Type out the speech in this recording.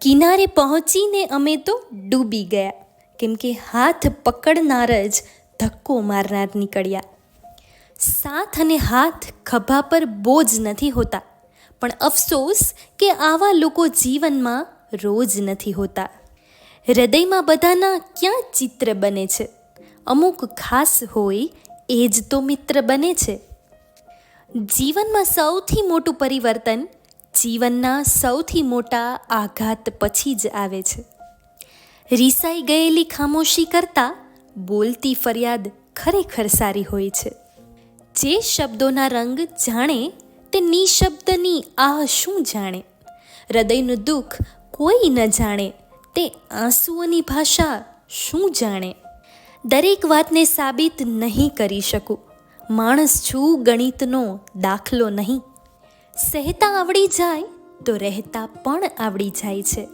કિનારે પહોંચીને અમે તો ડૂબી ગયા. કેમ કે હાથ પકડનાર જ ધક્કો મારનાર નીકળ્યા. સાથ અને હાથ ખભા પર બોજ નથી હોતા. પણ અફસોસ કે આવા લોકો જીવનમાં રોજ નથી હોતા. હૃદયમાં બધાના ક્યાં ચિત્ર બને છે? અમુક ખાસ હોય એ જ તો મિત્ર બને છે. જીવનમાં સૌથી મોટું પરિવર્તન જીવનના સૌથી મોટા આઘાત પછી જ આવે છે. રીસાઈ ગયેલી ખામોશી કરતાં બોલતી ફરિયાદ ખરેખર સારી હોય છે. જે શબ્દોના રંગ જાણે તે નિશબ્દની આ શું જાણે? હૃદયનું દુઃખ કોઈ ન જાણે તે આંસુઓની ભાષા શું જાણે? દરેક વાતને સાબિત નહીં કરી શકું. માણસ છું ગણિતનો દાખલો નહીં. સહેતા આવડી જાય તો રહેતા પણ આવડી જાય છે.